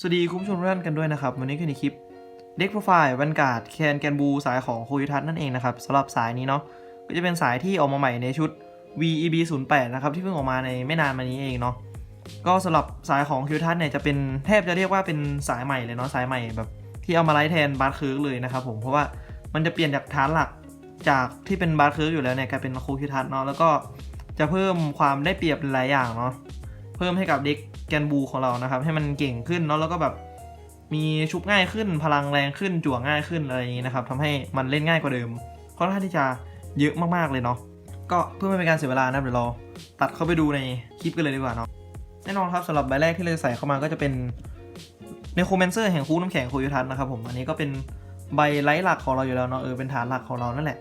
สวัสดีคุณผู้ชมทุกท่านกันด้วยนะครับ วันนี้คือในคลิปเด็กโปรไฟล์วันกาดแคนแกนบูสายของโคยูทัศนั่นเองนะครับสำหรับสายนี้เนาะก็จะเป็นสายที่ออกมาใหม่ในชุด VEB 0 8นะครับที่เพิ่งออกมาในไม่นานมานี้เองเนาะก็สำหรับสายของคิวทัศน์เนี่ยจะเป็นแทบจะเรียกว่าเป็นสายใหม่เลยเนาะสายใหม่แบบที่เอามาไล่แทนบาร์เคิร์กเลยนะครับผมเพราะว่ามันจะเปลี่ยนจากฐานหลักจากที่เป็นบาร์เคิร์กอยู่แล้วเนี่ยกลายเป็นโคคิวทัศน์เนาะแล้วก็จะเพิ่มความได้เปรียบหลายอย่างเนาะเพิ่มให้กับเด็ก แกนบูของเรานะครับ ให้มันเก่งขึ้นเนาะแล้วก็แบบมีชุบง่ายขึ้นพลังแรงขึ้นจั่วง่ายขึ้นอะไรอย่างนี้นะครับทำให้มันเล่นง่ายกว่าเดิมค่อนข้างที่จะเยอะมากๆเลยเนาะก็เพื่อไม่เป็นการเสียเวลานะเดี๋ยวเราตัดเข้าไปดูในคลิปกันเลยดีกว่าเนาะแน่นอนครับสำหรับใบแรกที่เราจะใส่เข้ามาก็จะเป็นในโคเมนเซอร์แห่งคูน้ำแข็งโคยูทัศน์นะครับผมอันนี้ก็เป็นใบไลท์หลักของเราอยู่แล้วเนาะเออเป็นฐานหลักของเรานั่นแหละ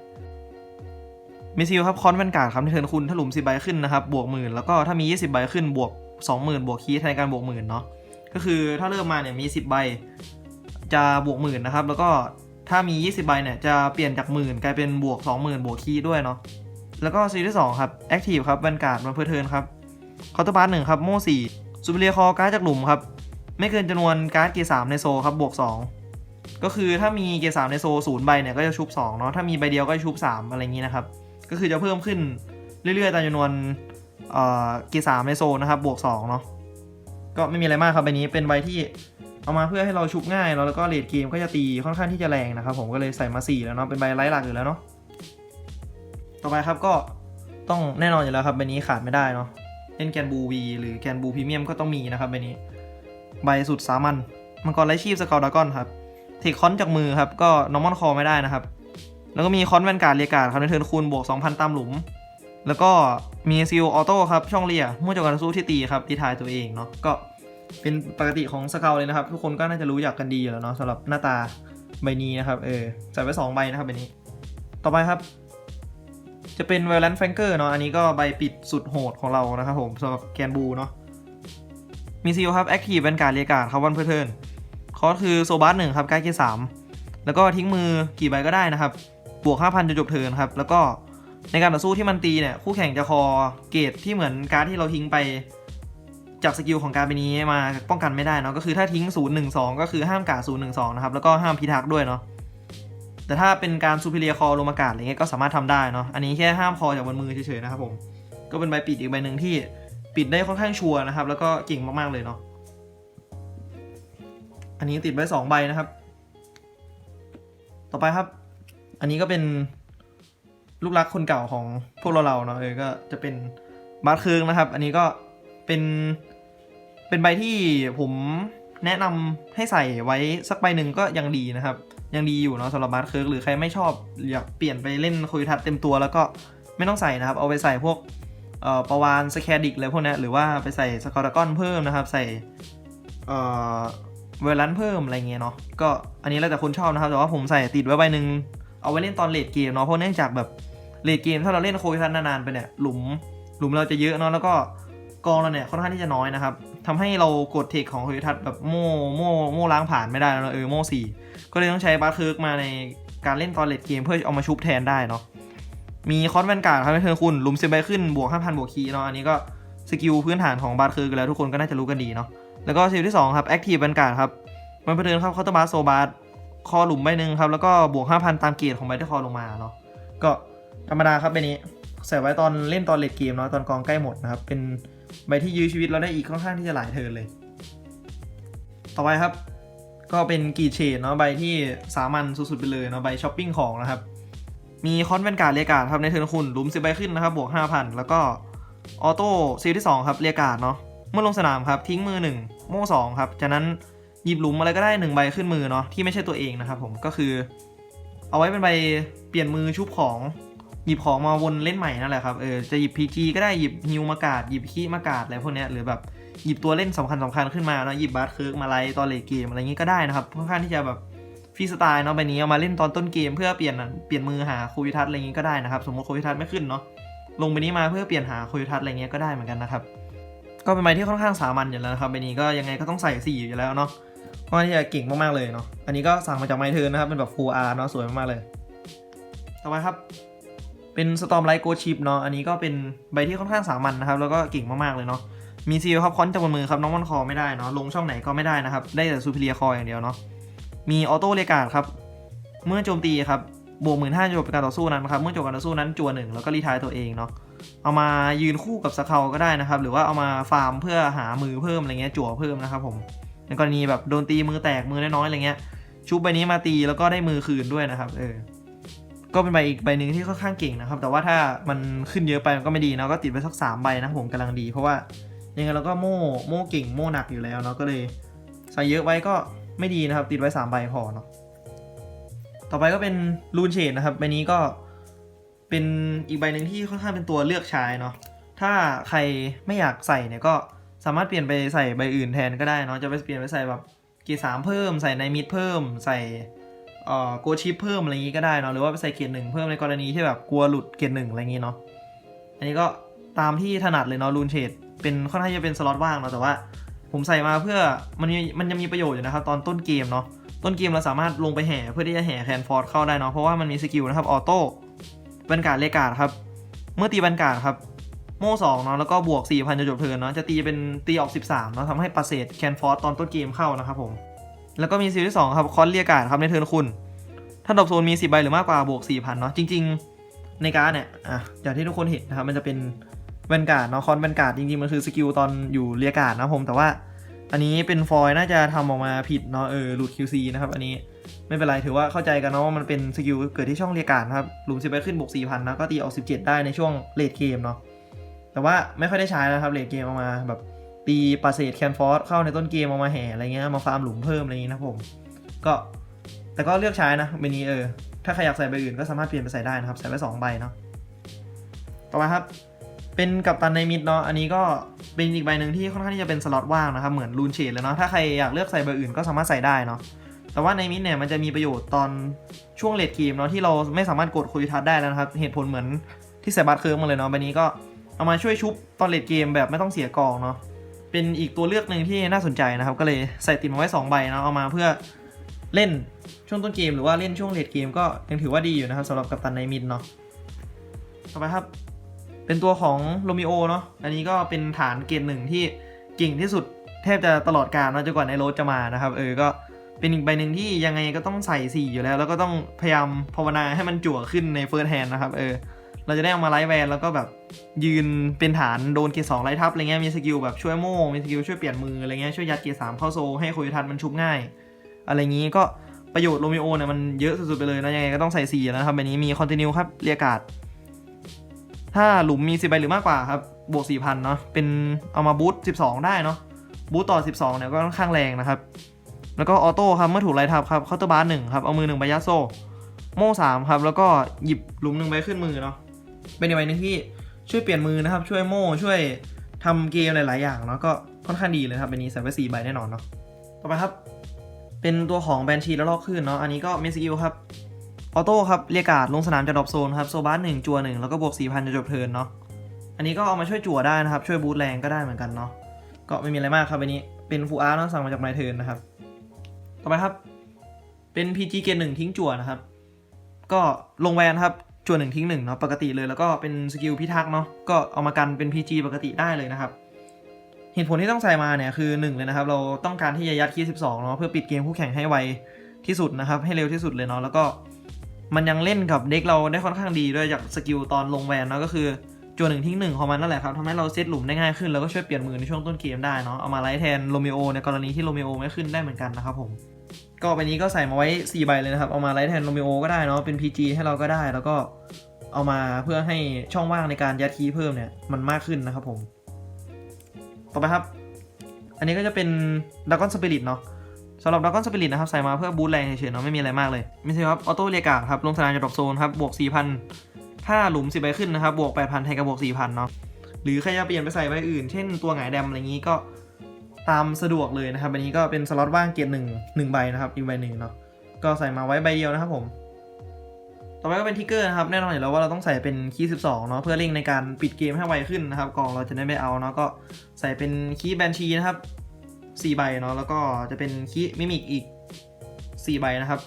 มิซิลครับคอนแวนการ์ดครับในเทิร์นคุณถ้าหลุม10ใบขึ้นนะครับบวกหมื่นแล้วก็ถ้ามี 20 ใบขึ้นบวก 20,000 บวกคีย์ในการบวกหมื่นเนาะก็คือถ้าเริ่มมาเนี่ยมี 10 ใบ จะบวกหมื่นนะครับ แล้วก็ถ้ามี 20 ใบเนี่ยจะเปลี่ยนจากหมื่นกลายเป็นบวก 20,000 บวกคีย์ด้วยเนาะแล้วก็ซีที่2ครับแอคทีฟครับแวนการ์ดมันเพื่อเทินครับคอร์ตบาร์หนึ่งครับโม่สี่ซูเปอร์เรียคอการ์ดจากหลุมครับ ไม่เกินจำนวนการ์ดเกียร์สามในโซครับบวก 2 ก็คือถ้ามีเกียร์สามในโซศูนย์ใบเนี่ยก็จะชุบ2เนาะถ้ามีใบเดียวก็จะชุบ 3 อะไรอย่างนี้นะครับ ก็คือจะเพิ่มขึ้นเรื่อยๆตามจำนวน กีสามในโซนนะครับ บวก2เนาะก็ไม่มีอะไรมากครับใบนี้เป็นใบที่เอามาเพื่อให้เราชุบง่ายเนาะแล้วก็เลดเกมก็จะตีค่อนข้างที่จะแรงนะครับ ผมก็เลยใส่มา 4 แล้วเนาะเป็นใบไร้หลักอยู่แล้วเนาะต่อไปครับก็ต้องแน่นอนอยู่แล้วครับใบนี้ขาดไม่ได้เนาะเล่นแกนบูวีหรือแกนบูพรีเมียมก็ต้องมีนะครับใบนี้ ใบสุดสามัญมังกรไร้ชีพสกาวดากอนครับเทคคอนจากมือครับก็นอร์มอนคอไม่ได้นะครับ แล้วก็มีคอนแวนการ์ดเรียกการ์ดครับในเทิร์นคูณบวก2,000ตามหลุม แล้วก็มีซิลออโต้ครับ ช่องเลียเมื่อจบการสู้ที่ตีครับตีทายตัวเองเนาะก็เป็นปกติของสเกลเลยนะครับ ทุกคนก็น่าจะรู้จักกันดีอยู่แล้วเนาะสำหรับหน้าตาใบนี้นะครับเออใส่ไว้2ใบนะครับใบนี้ ต่อไปครับ จะเป็นเวลันแฟงเกอร์เนาะอันนี้ก็ใบปิดสุดโหดของเรานะครับผมสำหรับแกนบูเนาะมีซิลครับแอคทีฟแวนการ์ดเรียกการ์ดครับวันเพื่อเทิร์นคอสคือโซบัสหนึ่งครับใกล้เกียร์สามแล้วก็ทิ้งมือกี่ใบก็ได้นะครับ บวก 5,000จนจบเทิร์นครับ แล้วก็ ในการต่อสู้ที่มันตีเนี่ยคู่แข่งจะคอเกรดที่เหมือนการ์ดที่เราทิ้งไปจากสกิลของการ์ดใบนี้มาป้องกันไม่ได้เนาะก็คือถ้าทิ้ง 0 1 2 ก็คือห้ามการ์ด0 1 2 นะครับ แล้วก็ห้ามพิทักษ์ด้วยเนาะแต่ถ้าเป็นการซูเปอร์เรียคอลงมากาศอะไรเงี้ยก็สามารถทำได้เนาะอันนี้แค่ห้ามคอจากบนมือเฉยๆนะครับผมก็เป็นใบปิดอีกใบหนึ่งที่ปิดได้ค่อนข้างชัวร์นะครับ แล้วก็เก่งมากๆเลยเนาะอันนี้ติดไว้สองใบนะครับ ต่อไปครับ อันนี้ก็เป็น ลูกรักคนเก่าของพวกเราเราเนาะเออก็จะเป็นบาร์เคิร์กนะครับ อันนี้ก็เป็นเป็นใบที่ผมแนะนำให้ใส่ไว้สักใบหนึ่งก็ยังดีนะครับ ยังดีอยู่เนาะสำหรับบาร์เคิร์กหรือใครไม่ชอบอยากเปลี่ยนไปเล่นคุยทัศเต็มตัว แล้วก็ไม่ต้องใส่นะครับ เอาไปใส่พวกเอ่อประวานสแคดิกอะไรพวกนี้หรือว่าไปใส่สกอร์ดากอนเพิ่มนะครับ ใส่เอ่อเวลันเพิ่มอะไรเงี้ยเนาะก็อันนี้แล้วแต่คนชอบนะครับ แต่ว่าผมใส่ติดไว้ใบหนึ่งเอาไว้เล่นตอนเลดเกมเนาะเพราะเนื่องจากแบบ เลดเกมถ้าเราเล่นโควิทันนานๆไปเนี่ยหลุมหลุมเราจะเยอะเนาะแล้วก็กองเราเนี่ยค่อนข้างที่จะน้อยนะครับทำให้เรากดเทคของโควิทันแบบโม่โม่โม่ล้างผ่านไม่ได้เนอะเออโม่สี่ก็เลยต้องใช้บาร์เคิร์กมาในการเล่นตอนเลดเกมเพื่อเอามาชุบแทนได้เนาะมีคอนแวนการ์ดครับให้เธอคุณหลุมสิบใบขึ้นบวก5,000บวกคีเนาะอันนี้ก็สกิลพื้นฐานของบาร์เคิร์กแล้วทุกคนก็น่าจะรู้กันดีเนาะแล้วก็สกิลที่สองครับแอคทีฟแวนการ์ดครับมันไปเดินเข้าเคาน์เตอร์บาร์โซบาร์คอหลุมใบหนึ่งครับแล้วก็บวก5,000ตามเกรดของใบที่คอลงมาเนาะก็ ธรรมดาครับใบนี้ใส่ไว้ตอนเล่นตอนเลดเกมเนาะตอนกองใกล้หมดนะครับ เป็นใบที่ยื้อชีวิตเราได้อีกค่อนข้างที่จะหลายเทิร์นเลย ต่อไปครับ ก็เป็นกีเชดเนาะใบที่สามัญสุดๆไปเลยเนาะใบช้อปปิ้งของนะครับ มีคอนแวนการ์ดเรียกการ์ดครับในเทิร์นคุณลุมสิบใบขึ้นนะครับบวก5,000แล้วก็ออโต้ซีที่2ครับเรียกการ์ดเนาะเมื่อลงสนามครับทิ้งมือ1โม่2ครับจากนั้นหยิบหลุมอะไรก็ได้หนึ่งใบขึ้นมือเนาะที่ไม่ใช่ตัวเองนะครับผมก็คือ เอาไว้เป็นใบเปลี่ยนมือชุบของ หยิบของมาวนเล่นใหม่นั่นแหละครับ เออ จะหยิบพีจีก็ได้ หยิบฮิวมากาด หยิบขี้มากาดอะไรพวกเนี้ย หรือแบบหยิบตัวเล่นสำคัญสำคัญขึ้นมาเนาะ หยิบบาร์เคิร์กมาไล่ตอนเลเกมอะไรอย่างงี้ก็ได้นะครับ ค่อนข้างที่จะแบบฟรีสไตล์เนาะใบนี้เอามาเล่นตอนต้นเกมเพื่อเปลี่ยนเปลี่ยนมือหาโควิทัศน์อะไรอย่างงี้ก็ได้นะครับ สมมติโควิทัศน์ไม่ขึ้นเนาะ ลงใบนี้มาเพื่อเปลี่ยนหาโควิทัศน์อะไรเงี้ยก็ได้เหมือนกันนะครับ ก็เป็นใบที่ค่อนข้างสามัญอยู่แล้วนะครับใบนี้ก็ยังไงก็ต้องใส่สีอยู่แล้วเนาะค่อนข้างที่จะเก่งมากๆเลยเนาะ อันนี้ก็สั่งมาจากไมเทิร์นนะครับเป็นแบบ Full R เนาะสวยมากๆเลย ต่อไปครับ เป็น Storm Light Ghost Ship เนาะ อันนี้ก็เป็นใบที่ค่อนข้างสามัญนะครับ แล้วก็เก่งมาก ๆ เลยเนาะ มีซีลครับคอนจากบนมือครับ น้องมอนคอไม่ได้เนาะ ลงช่องไหนก็ไม่ได้นะครับ ได้แต่ซูเปเรียคออย่างเดียวเนาะ มีออโต้เรกาดครับ เมื่อโจมตีครับ บวกหมื่นห้าจบการต่อสู้นั้นครับ เมื่อจบการต่อสู้นั้นจัวหนึ่งแล้วก็รีทายตัวเองเนาะ เอามายืนคู่กับสเคาก็ได้นะครับ หรือว่าเอามาฟาร์มเพื่อหามือเพิ่มอะไรเงี้ย จั่วเพิ่มนะครับผม ในกรณีแบบโดนตีมือแตกมือน้อยๆอะไรเงี้ย ชุบใบนี้มาตีแล้วก็ได้มือคืนด้วยนะครับ เออ ก็เป็นใบอีกใบหนึ่งที่ค่อนข้างเก่งนะครับ แต่ว่าถ้ามันขึ้นเยอะไปมันก็ไม่ดีเนาะก็ติดไปสักสามใบนะผมกำลังดี เพราะว่ายังไงเราก็โม่โม่เก่งโม่หนักอยู่แล้วเนาะก็เลยใส่เยอะไว้ก็ไม่ดีนะครับ ติดไว้สามใบพอเนาะต่อไปก็เป็นรูนเชดนะครับใบนี้ก็เป็นอีกใบหนึ่งที่ค่อนข้างเป็นตัวเลือกใช้เนาะถ้าใครไม่อยากใส่เนี่ยก็สามารถเปลี่ยนไปใส่ใบอื่นแทนก็ได้เนาะจะไปเปลี่ยนไปใส่แบบเกียร์สามเพิ่ม ใส่ในมิดเพิ่ม ใส่ เอ่อโกชิปเพิ่มอะไรอย่างงี้ก็ได้เนาะหรือว่าไปใส่เกียร์หนึ่งเพิ่มในกรณีที่แบบกลัวหลุดเกียร์หนึ่งอะไรอย่างงี้เนาะอันนี้ก็ตามที่ถนัดเลยเนาะรูนเชดเป็นค่อนข้างจะเป็นสล็อตว่างเนาะแต่ว่า ผมใส่มาเพื่อมันมันยังมีประโยชน์อยู่นะครับ ตอนต้นเกมเนาะต้นเกมเราสามารถลงไปแห่เพื่อที่จะแห่แคนฟอร์ดเข้าได้เนาะเพราะว่ามันมีสกิลนะครับออโต้บรรการเลกาดครับเมื่อตีบรรการครับโม่สองเนาะแล้วก็บวก4,000จะจบเทิร์นเนาะจะตีเป็นตีออก 13เนาะทำให้ปาเศษแคนฟอร์ดตอนต้นเกมเข้านะครับผม แล้วก็มีซีรีส์ที่2ครับคอนเรียกาดครับในเทิร์นคุณ ถ้าดรอปโซนมี10ใบหรือมากกว่าบวก4,000เนาะจริง ๆ ในการ์ดเนี่ยอะอย่างที่ทุกคนเห็นนะครับมันจะเป็นแวนการ์ดเนาะคอนแวนการ์ดจริงๆ มันคือสกิลตอนอยู่เรียกาดนะผมแต่ว่าอันนี้เป็นฟอยน่าจะทำออกมาผิดเนาะเออหลุด QC นะครับอันนี้ไม่เป็นไรถือว่าเข้าใจกันเนาะว่ามันเป็นสกิลเกิดที่ช่องเรียกาดครับหลุม10ใบขึ้นบวก4,000นนะก็ตีออก17ได้ในช่วงเลดเกมเนาะแต่ว่าไม่ค่อยได้ใช้นะครับเลดเกมออกมาแบบ ตีปาเศษแคนฟอร์เข้าในต้นเกมเอามาแห่อะไรเงี้ยมาฟาร์มหลุมเพิ่มอะไรอย่างงี้นะผม ก็แต่ก็เลือกใช้นะใบนี้เออ ถ้าใครอยากใส่ใบอื่นก็สามารถเปลี่ยนไปใส่ได้นะครับ ใส่ไปสองใบเนาะต่อมาครับ เป็นกัปตันในมิดเนาะอันนี้ก็เป็นอีกใบหนึ่งที่ค่อนข้างที่จะเป็นสล็อตว่างนะครับ เหมือนรูนเชดเลยเนาะถ้าใครอยากเลือกใส่ใบอื่นก็สามารถใส่ได้เนาะแต่ว่าในมิดเนี่ยมันจะมีประโยชน์ตอนช่วงเลดเกมเนาะที่เราไม่สามารถกดคุยทัศได้แล้วนะครับ เหตุผลเหมือนที่ใส่บัตรเคิร์มมาเลยเนาะใบนี้ก็เอามาช่วยชุบตอนเลดเกมแบบไม่ต้องเสียกองเนาะ เป็นอีกตัวเลือกหนึ่งที่น่าสนใจนะครับ ก็เลยใส่ติดมาไว้สองใบเนาะเอามาเพื่อเล่นช่วงต้นเกมหรือว่าเล่นช่วงเลดเกมก็ยังถือว่าดีอยู่นะครับสำหรับกัปตันในมิดเนาะต่อไปครับ เป็นตัวของโรมิโอเนาะอันนี้ก็เป็นฐานเกมหนึ่งที่เก่งที่สุดแทบจะตลอดการนะจนกว่าในโรสจะมานะครับ เออก็เป็นอีกใบหนึ่งที่ยังไงก็ต้องใส่สี่อยู่แล้ว แล้วก็ต้องพยายามภาวนาให้มันจั่วขึ้นในเฟิร์สแฮนด์นะครับเออ เราจะได้เอามาไลท์แวนแล้วก็แบบยืนเป็นฐานโดนเกียร์สองไล่ทับอะไรเงี้ยมีสกิลแบบช่วยโม่มีสกิลช่วยเปลี่ยนมืออะไรเงี้ยช่วยยัดเกียร์สามเข้าโซให้โคยทันมันชุบง่าย อะไรงี้ก็ประโยชน์โรมิโอเนี่ยมันเยอะสุดๆไปเลยนะยังไงก็ต้องใส่4แล้วนะครับแบบนี้มีคอนติเนียครับเรียกาดถ้าหลุมมี10ใบหรือมากกว่าครับบวก4,000เนาะเป็นเอามาบูต12ได้เนาะบูตต่อ12เนี่ยก็ค่อนข้างแรงนะครับแล้วก็ออโต้ครับเมื่อถูกไล่ทับครับเคาน์เตอร์บาร์หนึ่งครับเอามือหนึ่งใบยัดโซโม่สามครับแล้วก็หยิบหลุมหนึ่งใบขึ้นมือเนาะ เป็นอีกใบหนึ่งที่ช่วยเปลี่ยนมือนะครับ ช่วยโม่ช่วยทำเกมหลาย ๆ อย่างเนาะก็ค่อนข้างดีเลยครับใบนี้ใส่ไป4ใบแน่นอนเนาะต่อไปครับ เป็นตัวของแบนชีแล้วลอกขึ้นเนาะอันนี้ก็เมสกิลครับออโต้ครับเรียกการ์ดลงสนามจะดรอปโซนครับโซบาร์หนึ่งจัวหนึ่งแล้วก็บวก4,000จะจบเทินเนาะอันนี้ก็เอามาช่วยจั่วได้นะครับ ช่วยบูตแรงก็ได้เหมือนกันเนาะก็ไม่มีอะไรมากครับอันนี้เป็นฟูอาร์เนาะสั่งมาจากไมเทิร์นนะครับ ต่อไปครับ เป็น PG เกนหนึ่งทิ้งจั่วนะครับ ก็ลงแวนครับ จั่วหนึ่งทิ้งหนึ่งเนาะปกติเลยแล้วก็เป็นสกิลพิทักษ์เนาะก็เอามากันเป็น PG ปกติได้เลยนะครับเหตุผลที่ต้องใส่มาเนี่ยคือ1เลยนะครับเราต้องการที่จะยัดคีย์12เนาะเพื่อปิดเกมคู่แข่งให้ไวที่สุดนะครับให้เร็วที่สุดเลยเนาะแล้วก็มันยังเล่นกับเด็กเราได้ค่อนข้างดีด้วยจากสกิลตอนลงแวนเนาะก็คือจวนหนึ่งทิ้งหนึ่งของมันนั่นแหละครับทำให้เราเซตหลุมได้ง่ายขึ้นแล้วก็ช่วยเปลี่ยนมือในช่วงต้นเกมได้เนาะเอามาไล่แทนโรมิโอในกรณีที่โรมิโอไม่ขึ้นได้เหมือนกันนะครับผม ก็ใบนี้ก็ใส่มาไว้ 4 ใบเลยนะครับ เอามาไล่แทนโรมิโอก็ได้เนาะ เป็น PG ให้เราก็ได้ แล้วก็เอามาเพื่อให้ช่องว่างในการยัดคีย์เพิ่มเนี่ย มันมากขึ้นนะครับผม ต่อไปครับ อันนี้ก็จะเป็นด r a กอนสปิริตเนาะสำหรับด r a กอนสปิริตนะครับ ใส่มาเพื่อบูตแรงเฉยๆเนาะ ไม่มีอะไรมากเลยไม่ใช่ครับ ออโต้เรียกาครับ ลงสนามจะดรอปโซนครับ บวก 4,000 ถ้าหลุม 10 ใบขึ้นนะครับ บวก 8,000แทนกับบวก 4,000 เนาะ หรือใครจะเปลี่ยนไปใส่ใบอื่น เช่นตัวหงายแดมอะไรงี้ก็ ตามสะดวกเลยนะครับอันนี้ก็เป็นสล็อตว่างเกียร์หนึ่งหนึ่งใบนะครับอีกใบหนึ่งเนาะก็ใส่มาไว้ใบเดียวนะครับผม ต่อไปก็เป็นทิกเกอร์นะครับแน่นอนอยู่แล้วว่าเราต้องใส่เป็นคีย์12 เนาะเพื่อเร่งในการปิดเกมให้ไวขึ้นนะครับกองเราจะได้ไม่เอาเนาะก็ใส่เป็นคีย์แบนชีนะครับ4ใบเนาะแล้วก็จะเป็นคีย์มิมิกอีก 4 ใบนะครับ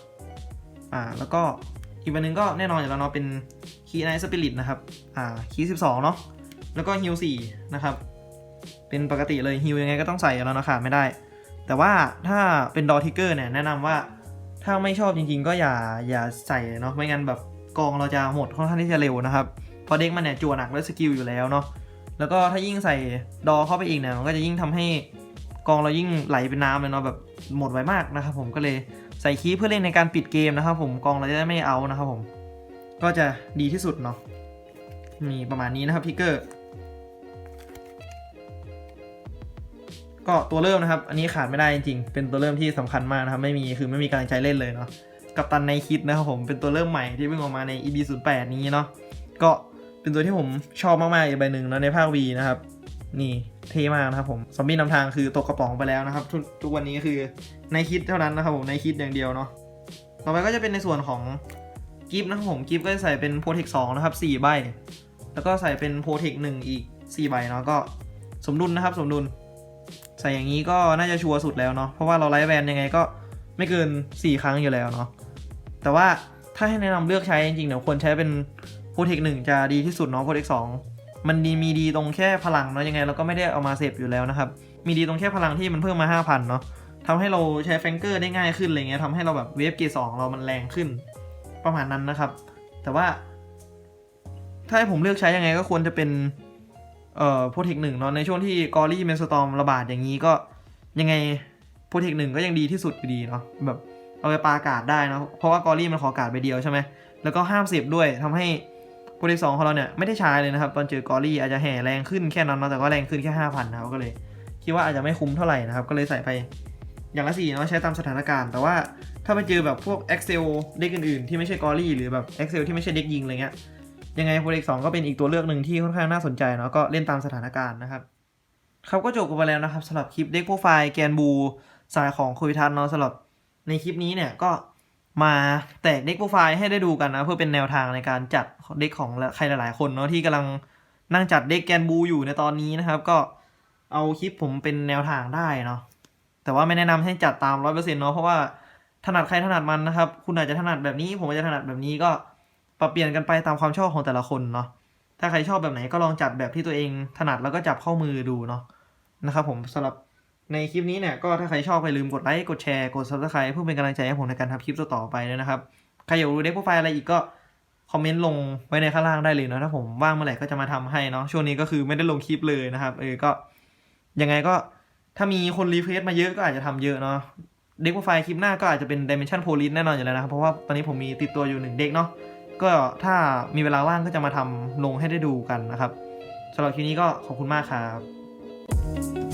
อ่าแล้วก็อีกใบหนึ่งก็แน่นอนอยู่แล้วเนาะเป็นคีย์ไนท์สปิริตนะครับอ่าคีย์12 เนาะแล้วก็ฮิล4นะครับ เป็นปกติเลยฮิวยังไงก็ต้องใส่แล้วนะขาดไม่ได้ แต่ว่าถ้าเป็นดอทิกเกอร์เนี่ยแนะนำว่าถ้าไม่ชอบจริง ๆ ก็อย่าอย่าใส่เนาะไม่งั้นแบบกองเราจะหมดค่อนข้างที่จะเร็วนะครับเพราะเด็กมันเนี่ยจั่วหนักด้วยสกิลอยู่แล้วเนาะแล้วก็ถ้ายิ่งใส่ดอเข้าไปอีกเนี่ยมันก็จะยิ่งทำให้กองเรายิ่งไหลเป็นน้ำเลยเนาะแบบหมดไวมากนะครับผมก็เลยใส่คีเพื่อเล่นในการปิดเกมนะครับผมกองเราจะได้ไม่เอานะครับผมก็จะดีที่สุดเนาะมีประมาณนี้นะครับพิกเกอร์ ก็ตัวเริ่มนะครับ อันนี้ขาดไม่ได้จริงๆ เป็นตัวเริ่มที่สำคัญมากนะครับ ไม่มีคือไม่มีกำลังใจเล่นเลยเนาะ กับตันในคิดนะครับผม เป็นตัวเริ่มใหม่ที่เพิ่งออกมาใน EB 0 8นี้เนาะ ก็เป็นตัวที่ผมชอบมากๆอีกใบหนึ่งนะในภาค V นะครับ นี่เท่มากนะครับผม ซอมบี้นำทางคือตกกระป๋องไปแล้วนะครับ ทุกทุกวันนี้คือในคิดเท่านั้นนะครับผมในคิดอย่างเดียวเนาะ ต่อไปก็จะเป็นในส่วนของกิฟต์นะครับผม กิฟต์ก็จะใส่เป็นโปรเทค2นะครับ4ใบ แล้วก็ใส่เป็นโปรเทค1อีก4ใบเนาะ ก็สมดุลนะครับ สมดุล ใส่อย่างนี้ก็น่าจะชัวร์สุดแล้วเนาะเพราะว่าเราไลฟ์แวนยังไงก็ไม่เกิน 4 ครั้งอยู่แล้วเนาะแต่ว่าถ้าให้แนะนำเลือกใช้จริงๆเดี๋ยวควรใช้เป็นโปรเทคหนึ่งจะดีที่สุดเนาะโปรเทคสองมันดีมีดีตรงแค่พลังเนาะยังไงเราก็ไม่ได้เอามาเสพอยู่แล้วนะครับ มีดีตรงแค่พลังที่มันเพิ่มมา 5,000เนาะทำให้เราใช้แฟงเกอร์ได้ง่ายขึ้นอะไรเงี้ยทำให้เราแบบเวฟเกย์สองเรามันแรงขึ้น ประมาณนั้นนะครับ แต่ว่า ถ้าให้ผมเลือกใช้ยังไงก็ควรจะเป็น เอ่อโปรเทคหนึ่งเนาะในช่วงที่กอรี่เมนสตอมระบาดอย่างนี้ก็ยังไงโปรเทคหนึ่งก็ยังดีที่สุดอยู่ดีเนาะแบบเอาไปปาอากาศได้เนาะเพราะว่ากอรี่มันขออากาศไปเดียวใช่ไหมแล้วก็ห้ามเสพด้วยทำให้โปรเทคสองของเราเนี่ยไม่ได้ใช้เลยนะครับตอนเจอกอรี่อาจจะแห่แรงขึ้นแค่นั้นเนาะแต่ก็แรงขึ้นแค่ห้าพันนะครับก็เลย คิดว่าอาจจะไม่คุ้มเท่าไหร่นะครับก็เลยใส่ไปอย่างละสี่เนาะใช้ตามสถานการณ์ แต่ว่าถ้าไปเจอแบบพวก Excel เด็กอื่นๆที่ไม่ใช่กอรี่หรือแบบ Excel ที่ไม่ใช่เด็กยิงอะไรเงี้ย ยังไงโปรเจกต์สองก็เป็นอีกตัวเลือกหนึ่งที่ค่อนข้างน่าสนใจเนาะก็เล่นตามสถานการณ์นะครับครับก็จบกันไปแล้วนะครับสำหรับคลิปเด็กโปรไฟล์แกนบูสายของคุยทันเนาะสำหรับในคลิปนี้เนี่ยก็มาแตกเด็กโปรไฟล์ให้ได้ดูกันนะ เพื่อเป็นแนวทางในการจัดเด็กของใครหลายๆ คนเนาะที่กำลังนั่งจัดเด็กแกนบูอยู่ในตอนนี้นะครับ ก็เอาคลิปผมเป็นแนวทางได้เนาะแต่ว่าไม่แนะนำให้จัดตามร้อยเปอร์เซ็นต์เนาะเพราะว่าถนัดใครถนัดมันนะครับ คุณอาจจะถนัดแบบนี้ ผมอาจจะถนัดแบบนี้ก็ ปรับเปลี่ยนกันไปตามความชอบของแต่ละคนเนาะถ้าใครชอบแบบไหนก็ลองจัดแบบที่ตัวเองถนัดแล้วก็จับเข้ามือดูเนาะนะครับผมสำหรับในคลิปนี้เนี่ยก็ถ้าใครชอบอย่าลืมกดไลค์กดแชร์กด subscribe เพื่อเป็นกำลังใจให้ผมในการทำคลิปต่อไปด้วยนะครับใครอยากรู้เด็กโปรไฟล์อะไรอีกก็คอมเมนต์ลงไว้ในข้างล่างได้เลยเนาะถ้าผมว่างเมื่อไหร่ก็จะมาทำให้เนาะช่วงนี้ก็คือไม่ได้ลงคลิปเลยนะครับเออก็ยังไงก็ถ้ามีคนรีเควสมาเยอะก็อาจจะทำเยอะเนาะเด็กโปรไฟล์คลิปหน้าก็อาจจะเป็น Dimension Police แน่นอนอยู่แล้วนะครับเพราะว่าตอนนี้ผมมีติดตัวอยู่หนึ่งเด็กเนาะ ก็ถ้ามีเวลาว่างก็จะมาทำลงให้ได้ดูกันนะครับสำหรับคลิปนี้ก็ขอบคุณมากครับ